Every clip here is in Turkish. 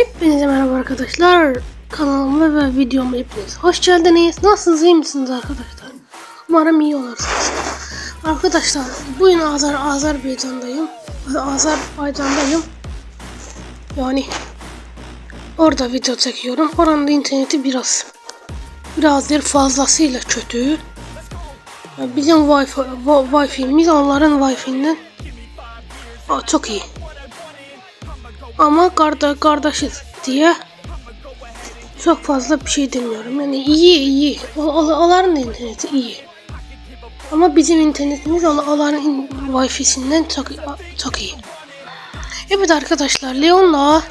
Hepinize merhaba arkadaşlar. Kanalıma ve videoma hepiniz hoş geldiniz. Nasılsınız iyi misiniz arkadaşlar? Umarım iyi olursunuz. Arkadaşlar bugün Azar Azerbaycan'dayım. Azerbaycan'dayım. Yani orada video çekiyorum. Oranın interneti biraz biraz bir fazlasıyla kötü. Bizim Wi-Fi, Wi- Wi-Fi'miz onların Wi-Fi'nden çok iyi. Ama karda kardeşiz diye çok fazla bir şey demiyorum. Yani iyi iyi. Onların interneti iyi. Ama bizim internetimiz on- onların in- Wi-Fi'sinden çok çok iyi. Evet arkadaşlar Leon'la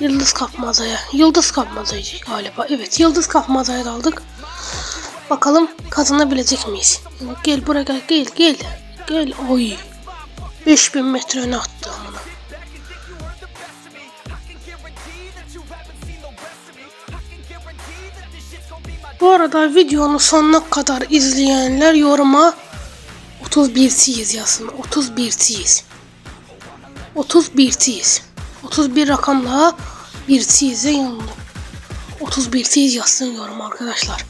Yıldız Kapmaza'ya. Yıldız Kapmaza'ydı galiba. Evet Yıldız Kapmaza'ya daldık. Bakalım kazanabilecek miyiz? Gel buraya gel gel gel. Gel oy. 5000 metre öne attı amına. Bu arada videonun sonuna kadar izleyenler yoruma 31 tiyiz yazsın. 31 tiyiz. 31 tiyiz. 31 rakamla bir tiyiz'e yanında. 31 tiyiz yazsın yorum arkadaşlar.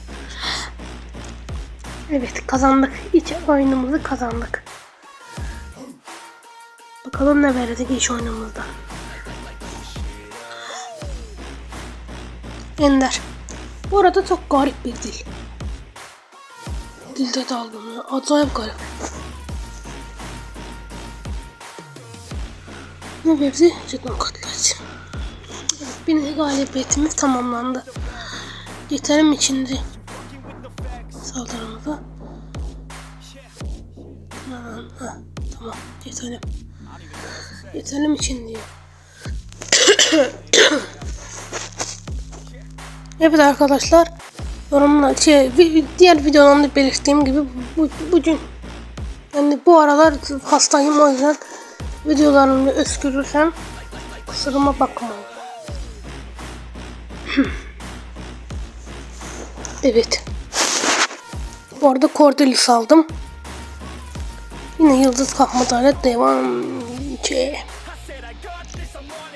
Evet kazandık. İç oyunumuzu kazandık. Bakalım ne verecek iç oyunumuzda. Ender. Bu arada çok garip bir dil. Dilde ya. Acayip garip. Ne verdi? Jeton katlaç. Bir galibiyetimiz tamamlandı. Yeterim içinde saldırımıza. Ha, tamam. Yeterim için diyor. Evet arkadaşlar yorumlar şey diğer videolarımda belirttiğim gibi bu, bugün yani bu aralar hastayım o yüzden videolarımı öskürürsem kusuruma bakmayın. evet. Bu arada Cordelis aldım. Yine yıldız kalkmalarla devam ki.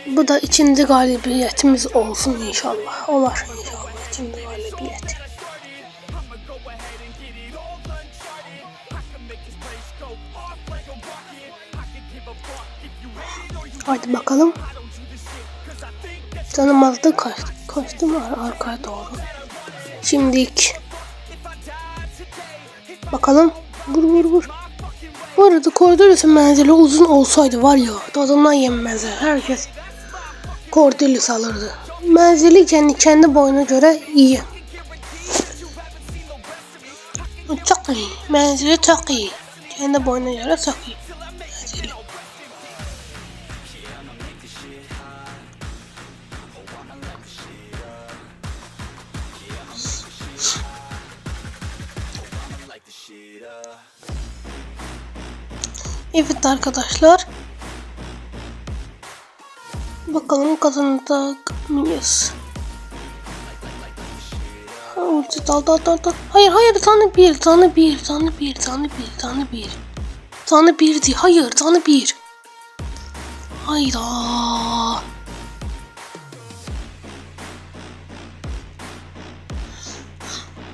Bu da içinde galibiyetimiz olsun inşallah. Olar galibiyet. Hadi bakalım. Canım azdı kaç, kaçtım ar- arkaya doğru. Şimdilik. Bakalım. Vur vur vur. Bu arada Cordelis'in menzili uzun olsaydı var ya tadından yenmezdi. Herkes Cordelis alırdı. Menzili kendi, kendi boyuna göre iyi. Çok iyi. Menzili çok iyi. Kendi boyuna göre çok iyi. Menzili. Evet arkadaşlar. Bakalım kazanacak Ha, Ulti dal dal dal dal. Hayır hayır tane bir tane bir tane bir tane bir tane bir. Tane bir değil. Hayır tane bir. Hayda.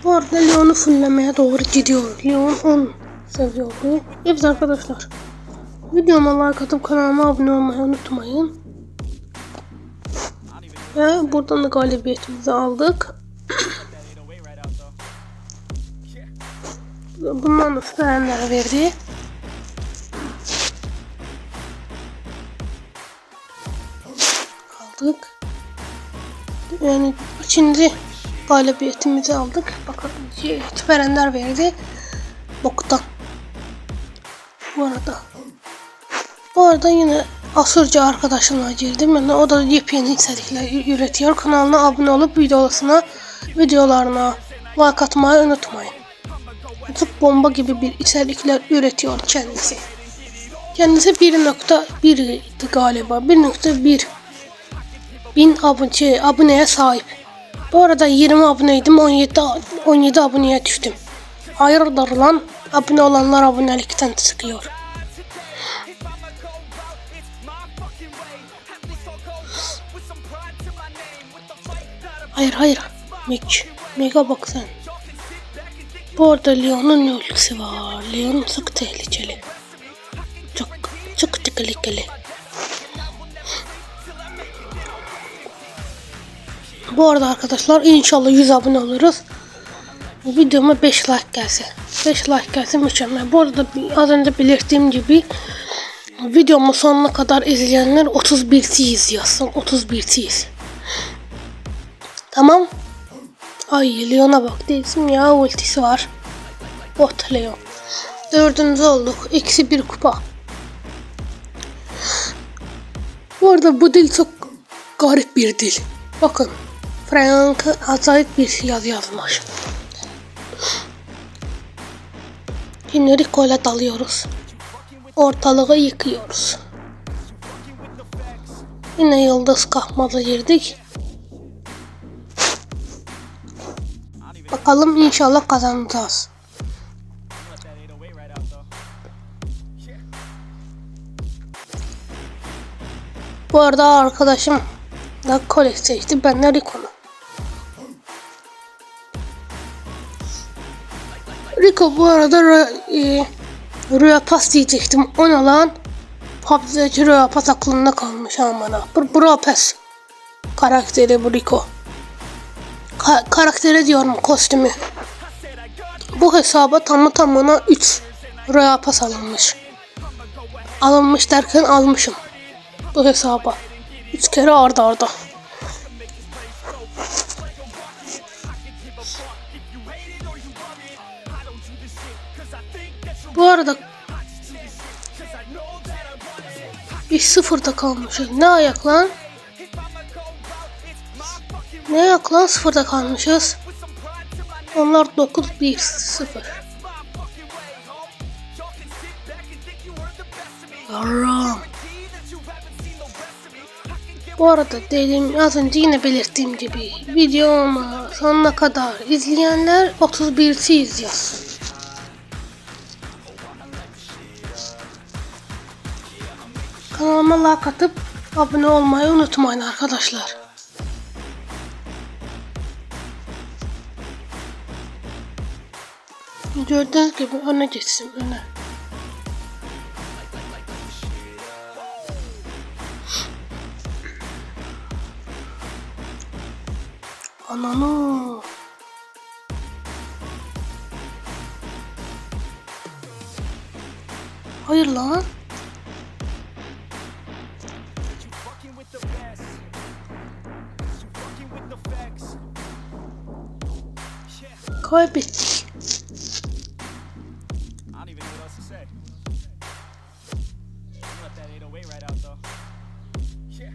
Bu arada Leon'u fullemeye doğru gidiyor. Leon 10 seviyordu. Evet arkadaşlar. Videoma like atıp kanalıma abone olmayı unutmayın. Ve buradan da galibiyetimizi aldık. Bundan da süperenlere verdi. Aldık. Yani şimdi galibiyetimizi aldık. Bakalım şey, süperenler verdi. Boktan. Bu arada. Bu arada yine Asurca arkadaşımla girdim. Yani o da yepyeni içerikler üretiyor. Kanalına abone olup videosuna, videolarına like atmayı unutmayın. Çok bomba gibi bir içerikler üretiyor kendisi. Kendisi 1.1 idi galiba. 1.1 bin abone, şey, aboneye sahip. Bu arada 20 aboneydim 17 17 aboneye düştüm. Hayırdır lan? Abone olanlar abonelikten çıkıyor. Hayır hayır. Meg. Meg'a bak sen. Bu arada Leon'un ultisi var. Leon çok tehlikeli. Çok çok tehlikeli. Bu arada arkadaşlar inşallah 100 abone oluruz. Videoma 5 like gelse. 5 like gelse mükemmel. Bu arada az önce belirttiğim gibi videomu sonuna kadar izleyenler 31 tiyiz yazsın. 31 tiyiz. Tamam. Ay Leon'a bak değilsin ya ultisi var. Bot Leon. Dördüncü olduk. Eksi bir kupa. Bu arada bu dil çok garip bir dil. Bakın. Frank acayip bir yaz yazmış. Şimdi Rico ile dalıyoruz. Ortalığı yıkıyoruz. Yine yıldız kahmaza girdik. Bakalım inşallah kazanacağız. Bu arada arkadaşım da Colette seçti. Ben de Rico'nu. Rico bu arada e, Rüya Pas diyecektim. O ne lan? PUBG'deki Rüya Pas aklımda kalmış amına. Bu Rüya Pas karakteri bu Rico. Ka- karakteri diyorum kostümü. Bu hesaba tamı tamına 3 Rüya Pas alınmış. Alınmış derken almışım. Bu hesaba. 3 kere arda arda. Bu arada bir sıfırda kalmışız. Ne ayak lan? Ne ayak lan sıfırda kalmışız? Onlar 9 1 0. Yaram. Bu arada dediğim az önce yine belirttiğim gibi videomu sonuna kadar izleyenler 31 siz yazsın. Kanalıma like atıp abone olmayı unutmayın arkadaşlar. Gördüğünüz gibi öne geçsin öne. Ananı. Hayır lan. Best. You fucking with the facts. Yeah, Kaybettik. I don't even know what else to say. You let that 808 right out though. Yeah.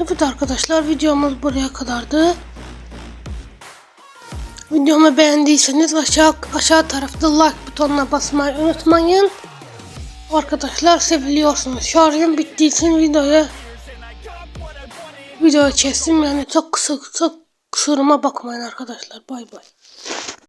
Evet arkadaşlar videomuz buraya kadardı. Videomu beğendiyseniz aşağı aşağı tarafta like butonuna basmayı unutmayın. Arkadaşlar seviliyorsunuz. Şarjım bittiği için videoya videoyu kestim yani çok kısa çok kusuruma bakmayın arkadaşlar. Bay bay.